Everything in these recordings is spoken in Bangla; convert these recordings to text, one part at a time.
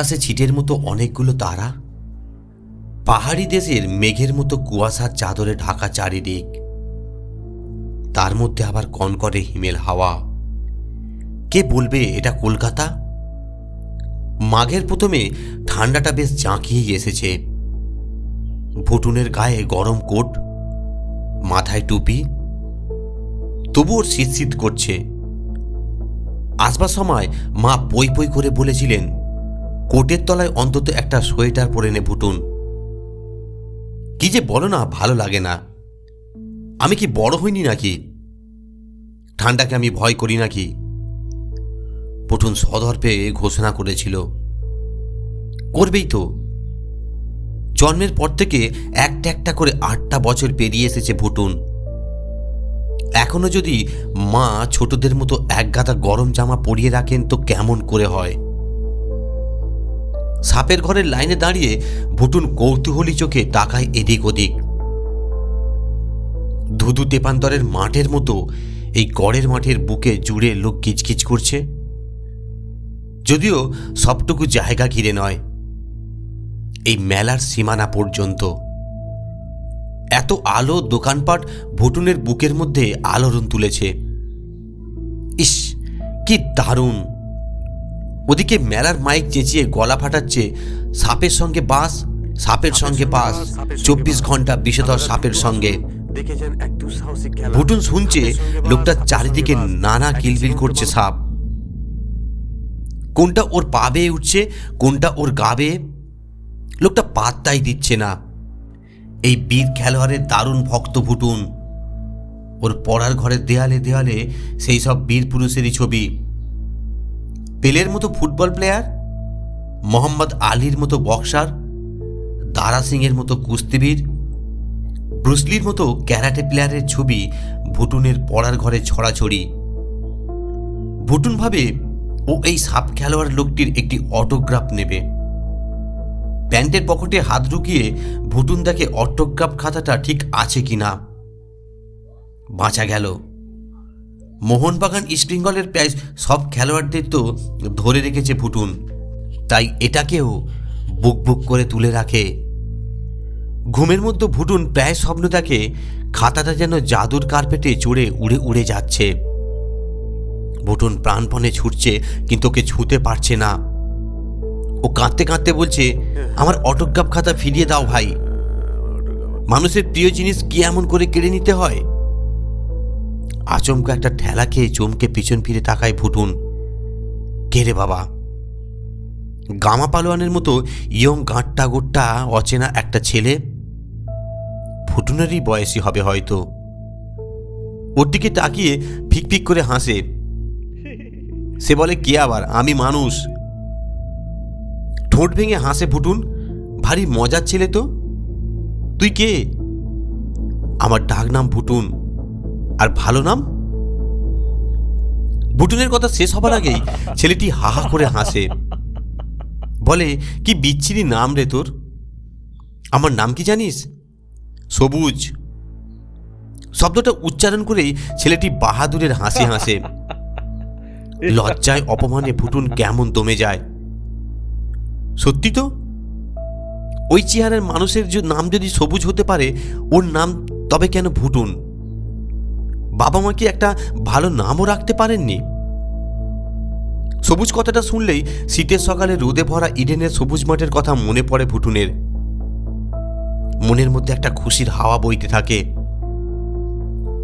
আকাশে ছিটের মতো অনেকগুলো তারা? পাহাড়ি দেশের মেঘের মতো কুয়াশার চাদরে ঢাকা চারিদিক। তার মধ্যে আবার কনকরে হিমেল হাওয়া। কে বলবে এটা কলকাতা? মাঘের প্রথমে ঠান্ডাটা বেশ জাঁকিয়ে এসেছে। ভুটুনের গায়ে গরম কোট, মাথায় টুপি। তবু ওর শীত শীত করছে। আসবার সময় মা পই পই করে বলেছিলেন কোটের তলায় অন্তত একটা সোয়েটার পরে নে ভুটুন কি যে বলো না, ভালো লাগে না। আমি কি বড় হইনি নাকি? ঠান্ডাকে আমি ভয় করি নাকি? পুটুন সদর্পে ঘোষণা করেছিল, করবেই তো। জন্মের পর থেকে একটা একটা করে আটটা বছর পেরিয়ে এসেছে ভুটুন এখনও যদি মা ছোটদের মতো এক গাদা গরম জামা পরিয়ে রাখেন তো কেমন করে হয়? সাপের ঘরের লাইনে দাঁড়িয়ে ভুটুন কৌতূহলী চোখে তাকায় এদিক ওদিক। ধুধু তেপান্তরের মাঠের মতো এই গড়ের মাঠের বুকে জুড়ে লোক কিচকিচ করছে। যদিও সবটুকু জায়গা ঘিরে নয়, এই মেলার সীমানা পর্যন্ত। এত আলো দোকানপাট ভুটুনের বুকের মধ্যে আলোড়ন তুলেছে। ইস, কি দারুণ! ওদিকে মেলার মাইক চেঁচিয়ে গলা ফাটাচ্ছে সাপের সঙ্গে বাস সাপের সঙ্গে পাস চব্বিশ ঘণ্টা বিষধর সাপের সঙ্গে। ভুটুন শুনছে লোকটা চারিদিকে নানা কিলবিল করছে সাপ। কোনটা ওর পা বেয়ে উঠছে কোনটা ওর গা বেয়ে? লোকটা পাত্তাই দিচ্ছে না। এই বীর খেলোয়াড়ের দারুণ ভক্ত ভুটুন। ওর পড়ার ঘরের দেয়ালে দেয়ালে সেই সব বীর পুরুষেরই ছবি। পেলের মতো ফুটবল প্লেয়ার, মোহাম্মদ আলীর মতো বক্সার, দারা সিংয়ের মতো কুস্তিবীর ব্রুসলির মতো ক্যারাটে প্লেয়ারের ছবি ভুটুনের পড়ার ঘরে ছড়াছড়ি। ভুটুন ভাবে ও এই সাপ খেলোয়াড় লোকটির একটি অটোগ্রাফ নেবে। প্যান্টের পকেটে হাত ঢুকিয়ে ভুটুন দেখে অটোগ্রাফ খাতাটা ঠিক আছে কি না বাঁচা গেল। মোহনবাগান ইস্টবেঙ্গলের প্রায় সব খেলোয়াড়দের তো ধরে রেখেছে ভুটুন তাই এটাকেও বুক বুক করে তুলে রাখে। ঘুমের মধ্যে ভুটুন প্রায় স্বপ্ন দেখে, খাতাটা যেন জাদুর কার্পেটে চড়ে উড়ে উড়ে যাচ্ছে। ভুটুন প্রাণপণে ছুটছে, কিন্তু ওকে ছুঁতে পারছে না। ও কাঁদতে কাঁদতে বলছে, আমার অটোগ্রাফ খাতা ফিরিয়ে দাও ভাই। মানুষের প্রিয় জিনিস কি এমন করে কেড়ে নিতে হয়? আচমকা একটা ঠেলা খেয়ে চমকে পিছন ফিরে তাকায় ভুটুন। কে রে বাবা? গামা পালোয়ানের মতো ইয়ং গাঁটটা গোট্টা অচেনা একটা ছেলে? ফুটুনেরই বয়সী হবে হয়তো। ওর দিকে তাকিয়ে ফিকফিক করে হাসে। সে বলে, কে আবার? আমি মানুষ। ঠোঁট ভেঙে হাসে ফুটুন ভারী মজার ছেলে তো। তুই কে? আমার ডাক নাম ফুটুন আর ভালো নাম? ভুটুনের কথা শেষ হবার আগেই ছেলেটি হাহা করে হাসে। বলে কি বিচ্ছিরি নাম রে তোর? আমার নাম কি জানিস? সবুজ। শব্দটা উচ্চারণ করেই ছেলেটি বাহাদুরের হাসি হাসে। লজ্জায় অপমানে ভুটুন কেমন দমে যায়। সত্যি তো? ওই চেহারার মানুষের নাম যদি সবুজ হতে পারে ওর নাম তবে কেন ভুটুন বাবা মা কি একটা ভালো নামও রাখতে পারেননি? সবুজ কথাটা শুনলেই শীতের সকালে রোদে ভরা ইডেনের সবুজ মাঠের কথা মনে পড়ে ভুটুনের। মনের মধ্যে একটা খুশির হাওয়া বইতে থাকে।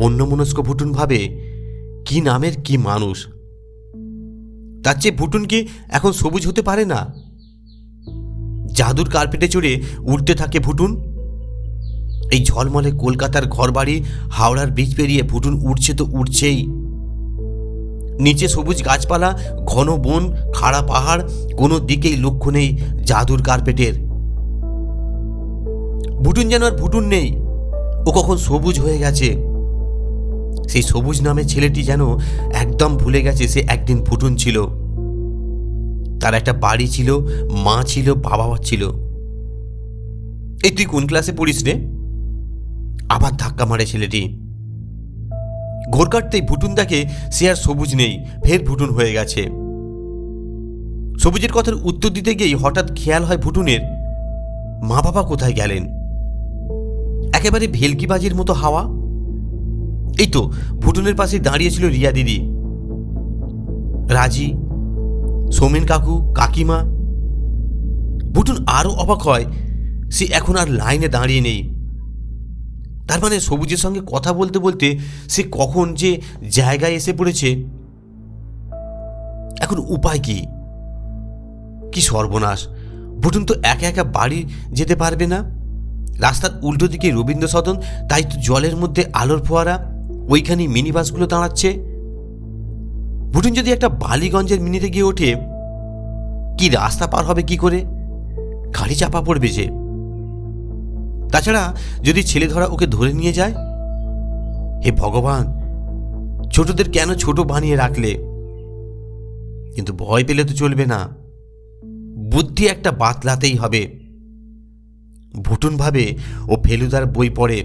অন্যমনস্ক ভুটুন ভাবে, কি নামের কি মানুষ? তার চেয়ে ভুটুন কি এখন সবুজ হতে পারে না? জাদুর কার্পেটে চড়ে উঠতে থাকে ভুটুন। এই ঝলমলে কলকাতার ঘরবাড়ি, হাওড়ার ব্রিজ পেরিয়ে ভুটুন উঠছে তো উঠছেই নিচে সবুজ গাছপালা, ঘন বন, খাড়া পাহাড়, কোনো দিকেই লক্ষ্য নেই জাদুর কার্পেটের। ভুটুন যেন আর ভুটুন নেই, ও কখন সবুজ হয়ে গেছে। সেই সবুজ নামে ছেলেটি যেন একদম ভুলে গেছে সে একদিন ভুটুন ছিল। তার একটা বাড়ি ছিল, মা ছিল বাবা ছিল। এই তুই কোন ক্লাসে পড়িস রে? আবার ধাক্কা মারে ছেলেটি। ঘোর কাটতেই ভুটুন দেখে সে আর সবুজ নেই, ফের ভুটুন হয়ে গেছে। সবুজের কথার উত্তর দিতে গিয়েই হঠাৎ খেয়াল হয় ভুটুনের মা বাবা কোথায় গেলেন? একেবারে ভেলকিবাজির মতো হাওয়া? এই তো ভুটুনের পাশে দাঁড়িয়েছিল রিয়া দিদি। রাজি, সোমেন কাকু, কাকিমা। ভুটুন আরও অবাক হয়, সে এখন আর লাইনে দাঁড়িয়ে নেই। তার মানে সবুজের সঙ্গে কথা বলতে বলতে সে কখন যে জায়গায় এসে পড়েছে, এখন উপায় কি? কি সর্বনাশ? ভুটুন তো একা একা বাড়ি যেতে পারবে না। রাস্তার উল্টো দিকে রবীন্দ্র সদন তাই তো জলের মধ্যে আলোর ফোয়ারা, ওইখানে মিনি বাসগুলো দাঁড়াচ্ছে। ভুটুন যদি একটা বালিগঞ্জের মিনিতে গিয়ে ওঠে, কি রাস্তা পার হবে কি করে? গাড়ি চাপা পড়বে যে। তাছাড়া যদি ছেলে ধরা ওকে ধরে নিয়ে যায়? হে ভগবান, ছোটদের কেন ছোট বানিয়ে রাখলে? কিন্তু ভয় পেলে তো চলবে না। বুদ্ধি একটা বাতলাতেই হবে। ভুটুন ভাবে ও ফেলুদার বই পড়ে।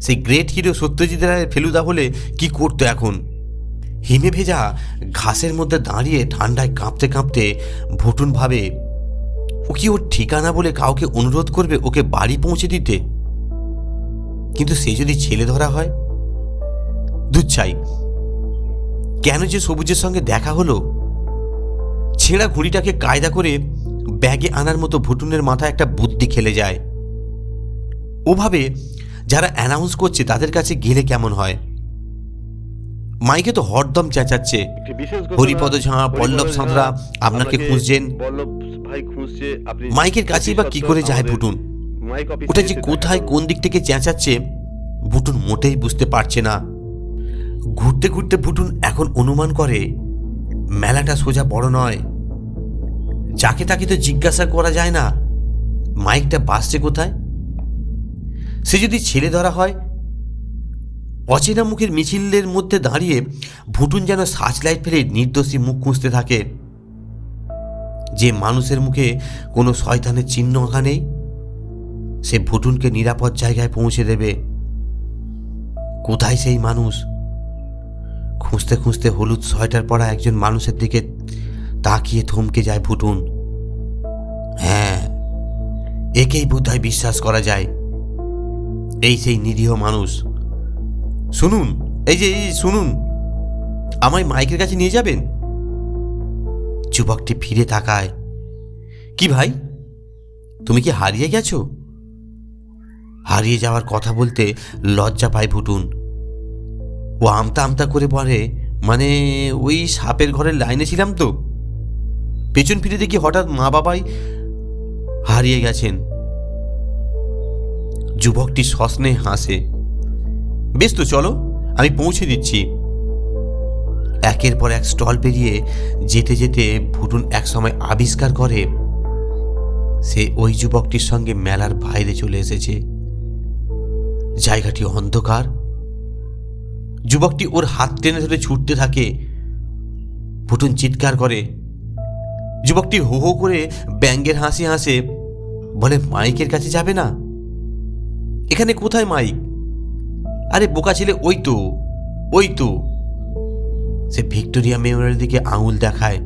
সেই গ্রেট হিরো সত্যজিৎ রায়ের ফেলুদা হলে কি করতো এখন? হিমে ভেজা ঘাসের মধ্যে দাঁড়িয়ে ঠান্ডায় কাঁপতে কাঁপতে ভুটুন ভাবে ও কি ওর ঠিকানা বলে কাউকে অনুরোধ করবে ওকে বাড়ি পৌঁছে দিতে? কিন্তু সে যদি ছেলে ধরা হয়? দুধ চাই কেন যে সবুজের সঙ্গে দেখা হলো? ছেঁড়া ঘুড়িটাকে কায়দা করে ব্যাগে আনার মতো ভুটুনের মাথায় একটা বুদ্ধি খেলে যায়। ওভাবে যারা অ্যানাউন্স করছে তাদের কাছে গেলে কেমন হয়? মাইকে তো হরদম চেঁচাচ্ছে। হরিপদ ঝাঁ, পল্লব সাঁতরা আপনাকে খুঁজছেন। মাইকের কাছেই বা কি করে যায় ভুটুন? ওটা যে কোথায় কোন দিক থেকে চেঁচাচ্ছে ভুটুন মোটেই বুঝতে পারছে না। ঘুরতে ঘুরতে ভুটুন এখন অনুমান করে মেলাটা সোজা বড় নয়। যাকে তাকে তো জিজ্ঞাসা করা যায় না মাইকটা বাসছে কোথায়? সে যদি ছেলে ধরা হয় অচেনা মুখের মিছিলের মধ্যে দাঁড়িয়ে ভুটুন যেন সার্চ লাইট ফেলে নির্দোষী মুখ খুঁজতে থাকে। যে মানুষের মুখে কোনো শয়তানের চিহ্ন আঁকা নেই, সে ভুটুনকে নিরাপদ জায়গায় পৌঁছে দেবে। কোথায় সেই মানুষ? খুঁজতে খুঁজতে হলুদ সোয়েটার পরা একজন মানুষের দিকে তাকিয়ে থমকে যায় ভুটুন। হ্যাঁ একেই বোধহয় বিশ্বাস করা যায়। এই সেই নিরীহ মানুষ। শুনুন, এই যে, এই শুনুন। আমায় মাইকের কাছে নিয়ে যাবেন? যুবকটি ফিরে তাকায়। কি ভাই, তুমি কি হারিয়ে গেছো? হারিয়ে যাওয়ার কথা বলতে লজ্জা পায় ভুটুন। ও আমতা আমতা করে বলে মানে ওই সাপের ঘরের লাইনে ছিলাম তো। পেছন ফিরে দেখি হঠাৎ মা বাবাই হারিয়ে গেছেন। যুবকটি সস্নে হাসে। বেশ তো, চলো। আমি পৌঁছে দিচ্ছি। একের পর এক স্টল পেরিয়ে যেতে যেতে ভুটুন একসময় আবিষ্কার করে, সে ওই যুবকটির সঙ্গে মেলার বাইরে চলে এসেছে। জায়গাটি অন্ধকার। যুবকটি ওর হাত টেনে ধরে ছুটতে থাকে। ভুটুন চিৎকার করে। যুবকটি হো হো করে ব্যাঙ্গের হাসি হাসে, বলে, মাইকের কাছে যাবে না? এখানে কোথায় মাইক? আরে বোকা ছেলে, ওই তো ওই তো। সে ভিক্টোরিয়া মেমোরিয়াল দিকে আঙুল দেখায়।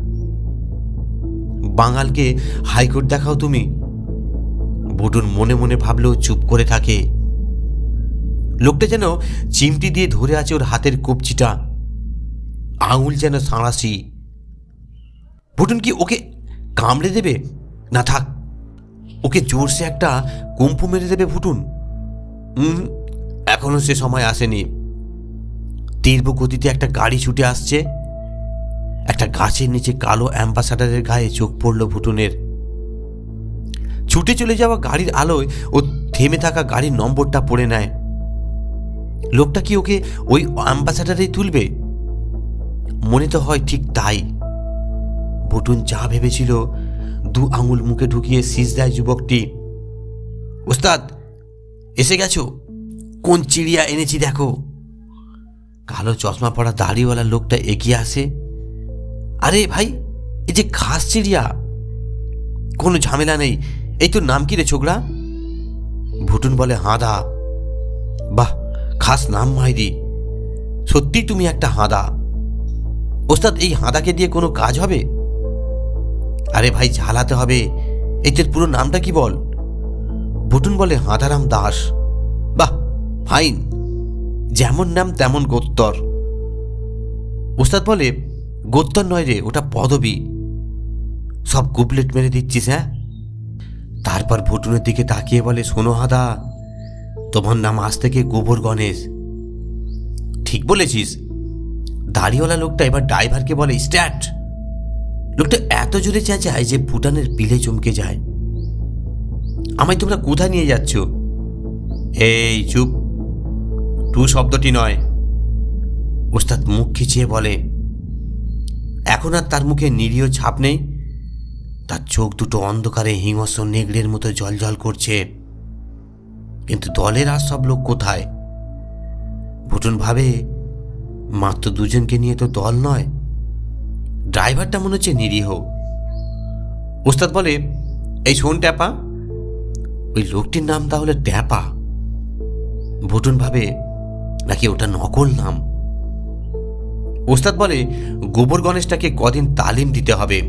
বাঙালকে হাইকোর্ট দেখাও তুমি। বুটুন মনে মনে ভাবলেও চুপ করে থাকে। লোকটা যেন চিমটি দিয়ে ধরে আছে ওর হাতের কবচিটা আঙুল যেন সাঁড়াশি। ভুটুন কি ওকে কামড়ে দেবে? না থাক, ওকে জোরসে একটা কুম্ফু মেরে দেবে ভুটুন হুম এখনও সে সময় আসেনি। তীব্র গতিতে একটা গাড়ি ছুটে আসছে। একটা গাছের নিচে কালো অ্যাম্বাসাডারের গায়ে চোখ পড়ল ভুটুনের ছুটে চলে যাওয়া গাড়ির আলোয় ও থেমে থাকা গাড়ির নম্বরটা পড়ে নেয়। লোকটা কি ওকে ওই অ্যাম্বাসাডারেই তুলবে? মনে তো হয় ঠিক তাই। ভুটুন যা ভেবেছিল, দু আঙুল মুখে ঢুকিয়ে শীষ দেয় যুবকটি, ওস্তাদ, এসে গেছো? কোন চিড়িয়া এনেছি দেখো। কালো চশমা পরা দাড়িওয়ালা লোকটা এগিয়ে আসে। আরে ভাই, এই যে ঘাস চিড়িয়া, কোনো ঝামেলা নেই। এই তোর নাম কি রে ছোকরা? ভুটুন বলে হাঁদা। বাহ, খাস নাম মাইরি। সত্যি তুমি একটা হাঁদা। ওস্তাদ, এই হাঁদাকে দিয়ে কোনো কাজ হবে? আরে ভাই, ঝালাতে হবে। এই তোর পুরো নামটা কি বল? ভুটুন বলে হাঁদারাম দাস। ফাইন। যেমন নাম, তেমন গোত্তর। ওস্তাদ বলে, গোত্তর নয় রে, ওটা পদবি। সব গুবলেট মেরে দিচ্ছিস হ্যাঁ? তারপর ভুটুনের দিকে তাকিয়ে বলে, শোনো হাদা, তোমার নাম আজ থেকে গোবর গণেশ। ঠিক বলেছিস। দাড়িওয়ালা লোকটা এবার ড্রাইভারকে বলে, স্ট্যাট! লোকটা এত জোরে চেঁচায় যে ভুটানের পিলে চমকে যায়। আমায় তোমরা কোথায় নিয়ে যাচ্ছ? এই, চুপ। টু শব্দটি নয়। ওস্তাদ মুখ খিচিয়ে বলে, এখন আর তার মুখে নিরীহ ছাপ নেই। তার চোখ দুটো অন্ধকারে হিংস্র নেগড়ের মতো জলজল করছে। কিন্তু দলের আর সব লোক কোথায়? ভুটন ভাবে মাত্র দুজনকে নিয়ে তো দল নয়। ড্রাইভারটা মনে হচ্ছে নিরীহ। ওস্তাদ বলে, এই শোন ট্যাপা, ওই লোকটির নাম তাহলে ট্যাপা। ভুটন ভাবে নাকি ওটা নকল নাম? ওস্তাদ বলে, গোবর গণেশটাকে কদিন তালিম দিতে হবে।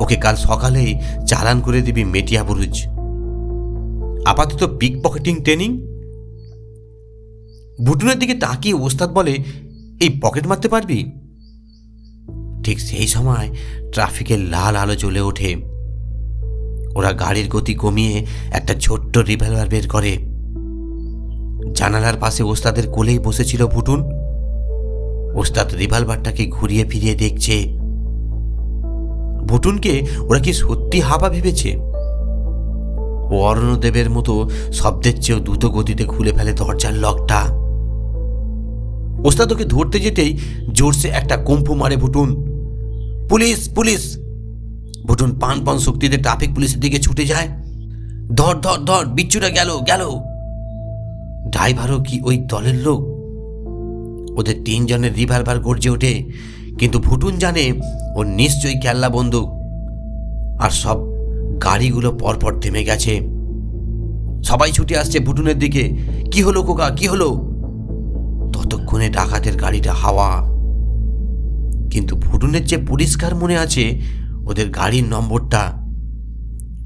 ওকে কাল সকালেই চালান করে দিবি মেটিয়া বুরুজ। আপাতত পিক পকেটিং ট্রেনিং বুটুনের দিকে তাকিয়ে ওস্তাদ বলে, এই পকেট মারতে পারবি? ঠিক সেই সময় ট্রাফিকের লাল আলো জ্বলে ওঠে। ওরা গাড়ির গতি কমিয়ে একটা ছোট্ট রিভলভার বের করে। জানালার পাশে ওস্তাদের কোলেই বসেছিল ভুটুন। ওস্তাদ রিভলভারটাকে ঘুরিয়ে ফিরিয়ে দেখছে, ভুটুনকে ওরা কি সত্যি হাবা ভেবেছে? ও অরণ্যদেবের মতো শব্দের চেয়েও দ্রুত গতিতে খুলে ফেলে দরজার লকটা। ওস্তাদ ওকে ধরতে যেতেই জোরসে একটা কুম্ফু মারে ভুটুন। Police police! ভুটুন পান পান শক্তিতে ট্রাফিক পুলিশের দিকে ছুটে যায়। ধর ধর ধর বিচ্ছুটা গেল গেল! ড্রাইভারও কি ওই দলের লোক? ওদের তিনজনের রিভলভার গর্জে ওঠে, কিন্তু ভুটুন জানে ও নিশ্চয়ই কেল্লা বন্দুক। আর সব গাড়িগুলো পরপর থেমে গেছে। সবাই ছুটে আসছে ভুটুনের দিকে। কি হলো কোকা কি হলো? ততক্ষণে ডাকাতের গাড়িটা হাওয়া। কিন্তু ভুটুনের যে পরিষ্কার মনে আছে, ওদের গাড়ির নম্বরটা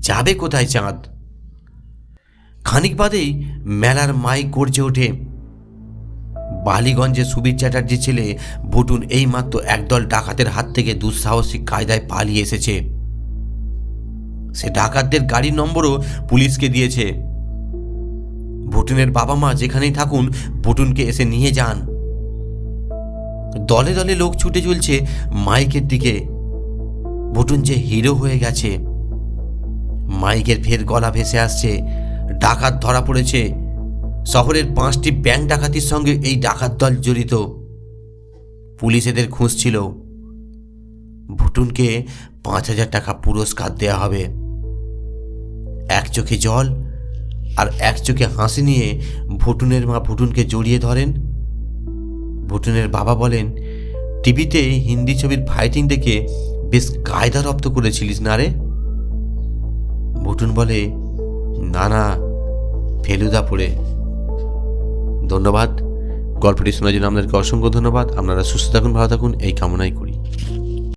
যাবে কোথায় চাঁদ? খানিক বাদেই মেলার মাইক গর্জে ওঠে। বালিগঞ্জে সুবীর চ্যাটার্জি ছেলে ভুটুন এইমাত্র একদল ডাকাতের হাত থেকে দুঃসাহসিক কায়দায় পালিয়ে এসেছে। সে ডাকাতদের গাড়ির নম্বরও পুলিশকে দিয়েছে। ভুটুনের বাবা মা যেখানেই থাকুন, ভুটুনকে এসে নিয়ে যান। দলে দলে লোক ছুটে চলছে মাইকের দিকে। ভুটুন যে হিরো হয়ে গেছে। মাইকের ফের গলা ভেসে আসছে। ডাকাত ধরা পড়েছে। শহরের পাঁচটি ব্যাংক ডাকাতির সঙ্গে এই ডাকাত দল জড়িত। পুলিশ এদের খুঁজছিল। ভুটুনকে পাঁচ হাজার টাকা পুরস্কার দেয়া হবে। এক চোখে জল আর এক চোখে হাসি নিয়ে ভুটুনের মা ভুটুনকে জড়িয়ে ধরেন। ভুটুনের বাবা বলেন, টিভিতে হিন্দি ছবির ফাইটিং দেখে বেশ কায়দা রপ্ত করেছিলিস না রে? ভুটুন বলে, না না ফেলুদা পড়ে ধন্যবাদ। গল্পটি শোনার জন্য আপনাদেরকে অসংখ্য ধন্যবাদ। আপনারা সুস্থ থাকুন, ভালো থাকুন। এই কামনাই করি।